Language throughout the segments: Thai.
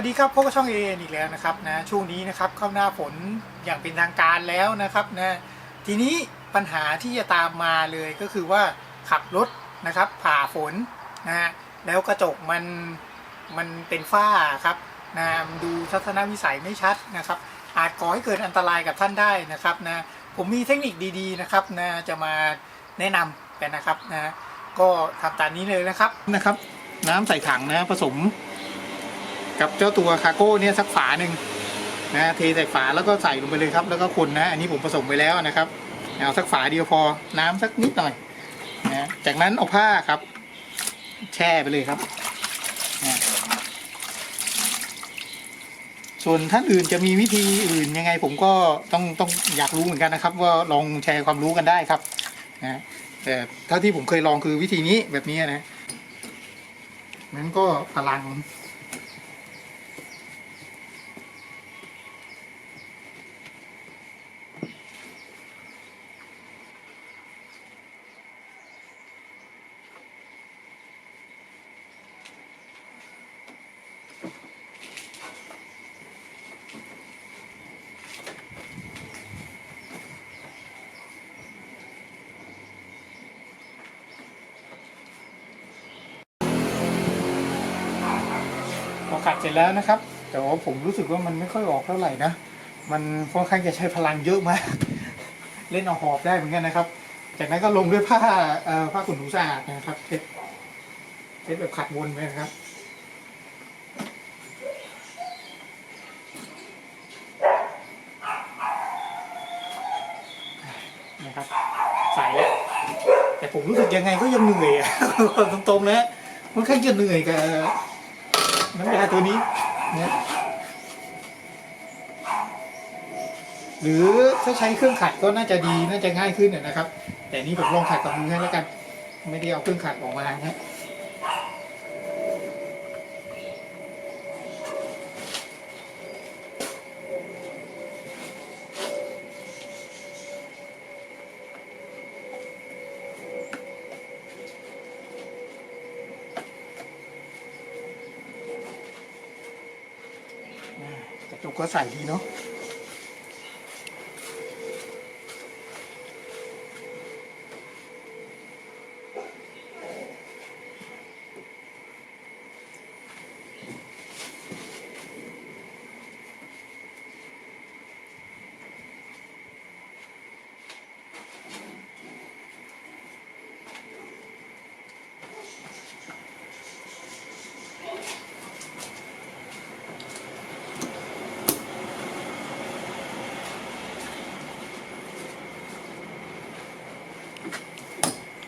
วัสดีครับพบกับช่องเออีกแล้วนะครับนะช่วงนี้นะครับเข้าหน้าฝนอย่างเป็นทางการแล้วนะครับนะทีนี้ปัญหาที่จะตามมาเลยก็คือว่าขับรถนะครับผ่าฝนนะฮะแล้วกระจกมันมันเป็นฝ้าครับนะมันดูทัศนวิสัยไม่ชัดนะครับ อาจก่อให้เกิดอันตรายกับท่านได้นะครับนะผมมีเทคนิคดีๆนะครับนะจะมาแนะนำกันนะครับนะก็ทำตามนี้เลยนะครับนะครับ น้ำใส่ถังนะผสม กับเจ้าตัวคาโก้เนี่ยสักฝาหนึ่งนะเทใส่ฝาแล้วก็ใส่ลงไปเลยครับ แล้วก็คนนะ อันนี้ผมผสมไปแล้วนะครับเอาสักฝาเดียวพอน้ำสักนิดหน่อยนะจากนั้นเอาผ้าครับ แช่ไปเลยครับนะส่วนท่านอื่นจะมีวิธีอื่นยังไง ผมก็ต้องต้องอยากรู้เหมือนกันนะครับ ว่าลองแชร์ความรู้กันได้ครับนะแต่เท่าที่ผมเคยลองคือวิธีนี้แบบนี้นะนั้นก็พลัง พอขัดเสร็จแล้วนะครับ แต่ว่าผมรู้สึกว่ามันไม่ค่อยออกเท่าไหร่นะ มันค่อนข้างจะใช้พลังเยอะมาก เล่นเอาหอบได้เหมือนกันนะครับ จากนั้นก็ลงด้วยผ้าผ้าขนหนูสะอาดนะครับเช็ดเช็ดแบบขัดวนไปนะครับนะครับใส่แล้วแต่ผมรู้สึกยังไงก็ยังเหนื่อยอะตรงๆนะมันค่อนข้างจะเหนื่อยกับ น้ำยาตัวนี้นะหรือถ้าใช้เครื่องขัดก็น่าจะดีน่าจะง่ายขึ้นนะนะครับ แต่นี่ผมลองขัดกับมือให้แล้วกัน ไม่ได้เอาเครื่องขัดออกมานะ ก็ใส่ดีเนาะ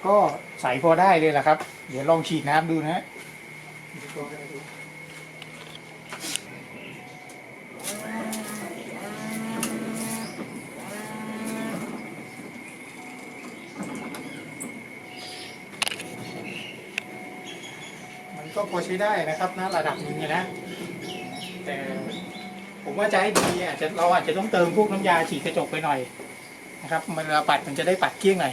ก็ใสพอได้เลยแหละครับ เดี๋ยวลองฉีดน้ำดูนะฮะมันก็พอใช้ได้นะครับนะระดับหนึงนะ แต่ผมว่าจะให้ดีอาจจะเราอาจจะต้องเติมพวกน้ำยาฉีดกระจกไปหน่อยนะครับมันเวลาปัดมันจะได้ปัดเกลี้ยงหน่อย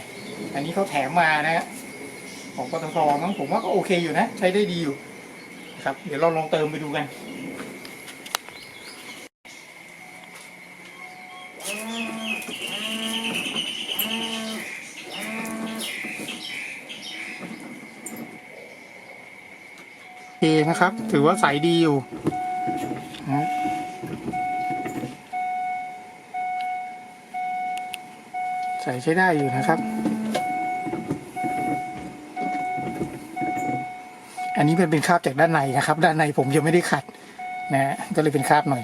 อันนี้เขาแถมมานะฮะของปตทมั้งผมว่าก็โอเคอยู่นะ ใช้ได้ดีอยู่นะครับ เดี๋ยวเราลองเติมไปดูกันโอเคนะครับ ถือว่าใสดีอยู่ ใส่ใช้ได้อยู่นะครับ อันนี้เป็นเป็นคราบจากด้านในนะครับ ด้านในผมยังไม่ได้ขัดนะฮะก็เลยเป็นคราบหน่อย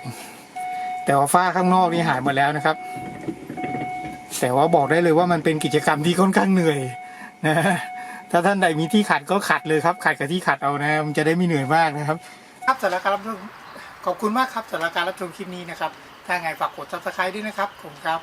แต่ว่าฝ้าข้างนอกนี่หายหมดแล้วนะครับ แต่ว่าบอกได้เลยว่ามันเป็นกิจกรรมที่ค่อนข้างเหนื่อยนะฮะถ้าท่านใดมีที่ขัดก็ขัดเลยครับ ขัดกับที่ขัดเอานะมันจะได้ไม่เหนื่อยมากนะครับ ครับสำหรับการรับชมขอบคุณมากครับสำหรับการรับชมคลิปนี้นะครับ ถ้าไงฝากกด subscribe ด้วยนะครับขอบคุณครับ